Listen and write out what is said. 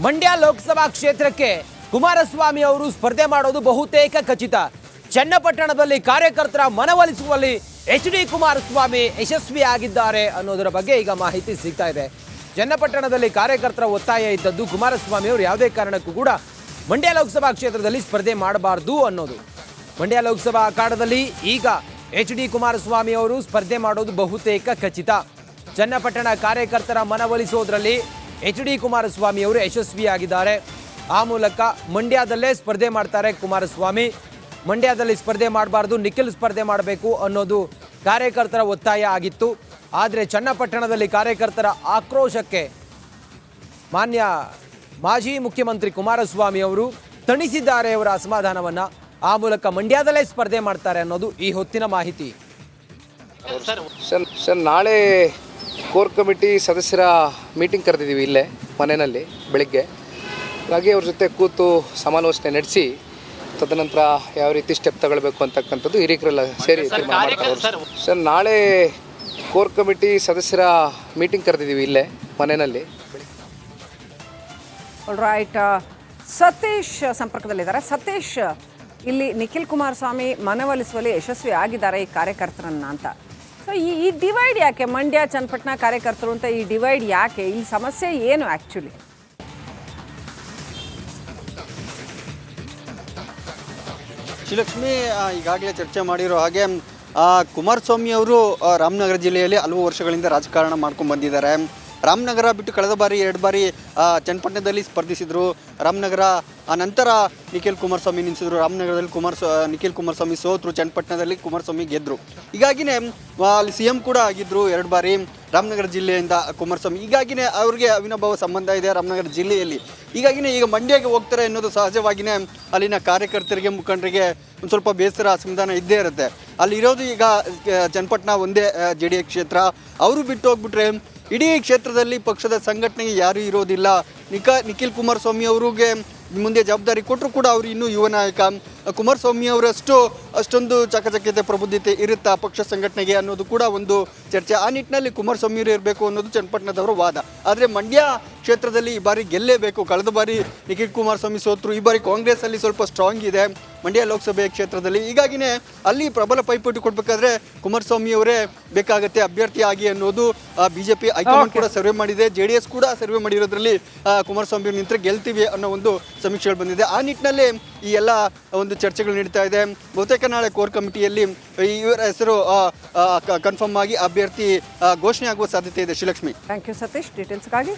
ಮಂಡ್ಯ ಲೋಕಸಭಾ ಕ್ಷೇತ್ರಕ್ಕೆ ಕುಮಾರಸ್ವಾಮಿ ಅವರು ಸ್ಪರ್ಧೆ ಮಾಡೋದು ಬಹುತೇಕ ಖಚಿತ. ಚನ್ನಪಟ್ಟಣದಲ್ಲಿ ಕಾರ್ಯಕರ್ತರ ಮನವೊಲಿಸುವಲ್ಲಿ ಎಚ್ ಡಿ ಕುಮಾರಸ್ವಾಮಿ ಯಶಸ್ವಿಯಾಗಿದ್ದಾರೆ ಅನ್ನೋದರ ಬಗ್ಗೆ ಈಗ ಮಾಹಿತಿ ಸಿಗ್ತಾ ಇದೆ. ಚನ್ನಪಟ್ಟಣದಲ್ಲಿ ಕಾರ್ಯಕರ್ತರ ಒತ್ತಾಯ ಇದ್ದದ್ದು ಕುಮಾರಸ್ವಾಮಿ ಅವರು. ಯಾವುದೇ ಕಾರಣಕ್ಕೂ ಕೂಡ ಮಂಡ್ಯ ಲೋಕಸಭಾ ಕ್ಷೇತ್ರದಲ್ಲಿ ಸ್ಪರ್ಧೆ ಮಾಡಬಾರ್ದು ಅನ್ನೋದು. ಮಂಡ್ಯ ಲೋಕಸಭಾ ಅಖಾಡದಲ್ಲಿ ಈಗ ಎಚ್ ಡಿ ಕುಮಾರಸ್ವಾಮಿ ಅವರು ಸ್ಪರ್ಧೆ ಮಾಡೋದು ಬಹುತೇಕ ಖಚಿತ. ಚನ್ನಪಟ್ಟಣ ಕಾರ್ಯಕರ್ತರ ಮನವೊಲಿಸೋದ್ರಲ್ಲಿ ಎಚ್ ಡಿ ಕುಮಾರಸ್ವಾಮಿ ಅವರು ಯಶಸ್ವಿಯಾಗಿದ್ದಾರೆ. ಆ ಮೂಲಕ ಮಂಡ್ಯದಲ್ಲೇ ಸ್ಪರ್ಧೆ ಮಾಡ್ತಾರೆ ಕುಮಾರಸ್ವಾಮಿ. ಮಂಡ್ಯದಲ್ಲಿ ಸ್ಪರ್ಧೆ ಮಾಡಬಾರ್ದು, ನಿಖಿಲ್ ಸ್ಪರ್ಧೆ ಮಾಡಬೇಕು ಅನ್ನೋದು ಕಾರ್ಯಕರ್ತರ ಒತ್ತಾಯ ಆಗಿತ್ತು. ಆದರೆ ಚನ್ನಪಟ್ಟಣದಲ್ಲಿ ಕಾರ್ಯಕರ್ತರ ಆಕ್ರೋಶಕ್ಕೆ ಮಾನ್ಯ ಮಾಜಿ ಮುಖ್ಯಮಂತ್ರಿ ಕುಮಾರಸ್ವಾಮಿ ಅವರು ತಣಿಸಿದ್ದಾರೆ ಅವರ ಅಸಮಾಧಾನವನ್ನು. ಆ ಮೂಲಕ ಮಂಡ್ಯದಲ್ಲೇ ಸ್ಪರ್ಧೆ ಮಾಡ್ತಾರೆ ಅನ್ನೋದು ಈ ಹೊತ್ತಿನ ಮಾಹಿತಿ. ಸರ್ ಸರ್ ನಾಳೆ ಕೋರ್ ಕಮಿಟಿ ಸದಸ್ಯರ ಮೀಟಿಂಗ್ ಕರೆದಿದ್ದೀವಿ ಇಲ್ಲೇ ಮನೆಯಲ್ಲಿ ಬೆಳಿಗ್ಗೆ. ಹಾಗಾಗಿ ಅವ್ರ ಜೊತೆ ಕೂತು ಸಮಾಲೋಚನೆ ನಡೆಸಿ ತದನಂತರ ಯಾವ ರೀತಿ ಸ್ಟೆಪ್ ತಗೊಳ್ಬೇಕು ಅಂತಕ್ಕಂಥದ್ದು ಹಿರಿಯಕರೆಲ್ಲ ಸೇರಿ ಸರ್ ನಾಳೆ ಕೋರ್ ಕಮಿಟಿ ಸದಸ್ಯರ ಮೀಟಿಂಗ್ ಕರೆದಿದ್ದೀವಿ ಇಲ್ಲೇ ಮನೆಯಲ್ಲಿ. ರೈಟ್ ಸತೀಶ್ ಸಂಪರ್ಕದಲ್ಲಿದ್ದಾರೆ. ಸತೀಶ್ ಇಲ್ಲಿ ನಿಖಿಲ್ ಕುಮಾರಸ್ವಾಮಿ ಮನವೊಲಿಸುವಲ್ಲಿ ಯಶಸ್ವಿ ಆಗಿದ್ದಾರೆ ಈ ಕಾರ್ಯಕರ್ತರನ್ನ ಅಂತ. ಸೊ ಈ ಈ ಡಿವೈಡ್ ಯಾಕೆ? ಮಂಡ್ಯ, ಚನ್ನಪಟ್ಟಣ ಕಾರ್ಯಕರ್ತರು ಅಂತ ಈ ಡಿವೈಡ್ ಯಾಕೆ? ಈ ಸಮಸ್ಯೆ ಏನು ಆ್ಯಕ್ಚುಲಿ ಶ್ರೀಲಕ್ಷ್ಮಿ ಈಗಾಗಲೇ ಚರ್ಚೆ ಮಾಡಿರೋ ಹಾಗೆ ಕುಮಾರಸ್ವಾಮಿ ಅವರು ರಾಮನಗರ ಜಿಲ್ಲೆಯಲ್ಲಿ ಹಲವು ವರ್ಷಗಳಿಂದ ರಾಜಕಾರಣ ಮಾಡ್ಕೊಂಡು ಬಂದಿದ್ದಾರೆ. ರಾಮನಗರ ಬಿಟ್ಟು ಕಳೆದ ಬಾರಿ, ಎರಡು ಬಾರಿ ಚನ್ನಪಟ್ಟಣದಲ್ಲಿ ಸ್ಪರ್ಧಿಸಿದ್ರು. ರಾಮನಗರ, ಆ ನಂತರ ನಿಖಿಲ್ ಕುಮಾರಸ್ವಾಮಿ ನಿಲ್ಲಿಸಿದ್ರು ರಾಮನಗರದಲ್ಲಿ ಕುಮಾರ್ ನಿಖಿಲ್ ಕುಮಾರಸ್ವಾಮಿ ಸೋತರು, ಚನ್ನಪಟ್ಟಣದಲ್ಲಿ ಕುಮಾರಸ್ವಾಮಿ ಗೆದ್ದರು ಹೀಗಾಗಿನೇ ಅಲ್ಲಿ ಸಿ ಕೂಡ ಆಗಿದ್ದರು ಎರಡು ಬಾರಿ ರಾಮನಗರ ಜಿಲ್ಲೆಯಿಂದ ಕುಮಾರಸ್ವಾಮಿ. ಹೀಗಾಗಿನೇ ಅವ್ರಿಗೆ ಅವಿನಭಾವ ಸಂಬಂಧ ಇದೆ ರಾಮನಗರ ಜಿಲ್ಲೆಯಲ್ಲಿ. ಹೀಗಾಗಿನೇ ಈಗ ಮಂಡ್ಯಗೆ ಹೋಗ್ತಾರೆ ಅನ್ನೋದು ಸಹಜವಾಗಿಯೇ ಅಲ್ಲಿನ ಕಾರ್ಯಕರ್ತರಿಗೆ, ಮುಖಂಡರಿಗೆ ಒಂದು ಸ್ವಲ್ಪ ಬೇಸರ, ಅಸಮಾಧಾನ ಇದ್ದೇ ಇರುತ್ತೆ. ಅಲ್ಲಿರೋದು ಈಗ ಚನ್ನಪಟ್ಟಣ ಒಂದೇ ಜೆ ಡಿ ಎಸ್ ಕ್ಷೇತ್ರ. ಅವರು ಬಿಟ್ಟು ಹೋಗ್ಬಿಟ್ರೆ ಇಡೀ ಕ್ಷೇತ್ರದಲ್ಲಿ ಪಕ್ಷದ ಸಂಘಟನೆಗೆ ಯಾರೂ ಇರೋದಿಲ್ಲ. ನಿಕ ನಿಖಿಲ್ ಕುಮಾರಸ್ವಾಮಿ ಅವರಿಗೆ ಮುಂದೆ ಜವಾಬ್ದಾರಿ ಕೊಟ್ಟರು ಕೂಡ ಅವರು ಇನ್ನೂ ಯುವ ನಾಯಕ. ಕುಮಾರಸ್ವಾಮಿ ಅವರಷ್ಟು, ಅಷ್ಟೊಂದು ಚಕಚಕ್ಯತೆ ಪ್ರಬುದ್ಧತೆ ಇರುತ್ತಾ ಪಕ್ಷ ಸಂಘಟನೆಗೆ ಅನ್ನೋದು ಕೂಡ ಒಂದು ಚರ್ಚೆ. ಆ ನಿಟ್ಟಿನಲ್ಲಿ ಕುಮಾರಸ್ವಾಮಿ ಅವರು ಇರಬೇಕು ಅನ್ನೋದು ಚನ್ನಪಟ್ಟಣದವರ ವಾದ. ಆದರೆ ಮಂಡ್ಯ ಕ್ಷೇತ್ರದಲ್ಲಿ ಈ ಬಾರಿ ಗೆಲ್ಲೇಬೇಕು. ಕಳೆದ ಬಾರಿ ನಿಖಿಲ್ ಕುಮಾರಸ್ವಾಮಿ ಸೋತರು. ಈ ಬಾರಿ ಕಾಂಗ್ರೆಸ್ ಅಲ್ಲಿ ಸ್ವಲ್ಪ ಸ್ಟ್ರಾಂಗ್ ಇದೆ. ಮಂಡ್ಯ ಲೋಕಸಭೆ ಕ್ಷೇತ್ರದಲ್ಲಿ. ಹೀಗಾಗಿನೇ ಅಲ್ಲಿ ಪ್ರಬಲ ಪೈಪೋಟಿ ಕೊಡಬೇಕಾದ್ರೆ ಕುಮಾರಸ್ವಾಮಿ ಅವರೇ ಬೇಕಾಗತ್ತೆ ಅಭ್ಯರ್ಥಿ ಆಗಿ ಅನ್ನೋದು ಬಿಜೆಪಿ ಹೈಕಮಾಂಡ್ ಕೂಡ ಸರ್ವೆ ಮಾಡಿದೆ. ಜೆ ಡಿ ಎಸ್ ಕೂಡ ಸರ್ವೆ ಮಾಡಿರೋದ್ರಲ್ಲಿ ಕುಮಾರಸ್ವಾಮಿ ಅವರು ನಿಂತರೆ ಗೆಲ್ತೀವಿ ಅನ್ನೋ ಒಂದು ಸಮೀಕ್ಷೆಗಳು ಬಂದಿದೆ. ಆ ನಿಟ್ಟಿನಲ್ಲಿ ಈ ಎಲ್ಲ ಒಂದು ಚರ್ಚೆಗಳು ನಡೀತಾ ಇದೆ. ಬಹುತೇಕ ನಾಳೆ ಕೋರ್ ಕಮಿಟಿಯಲ್ಲಿ ಇವರ ಹೆಸರು ಕನ್ಫರ್ಮ್ ಆಗಿ ಅಭ್ಯರ್ಥಿ ಘೋಷಣೆ ಆಗುವ ಸಾಧ್ಯತೆ ಇದೆ. ಶ್ರೀಲಕ್ಷ್ಮಿ. Thank you Satish ಡೀಟೇಲ್ಸ್ಗಾಗಿ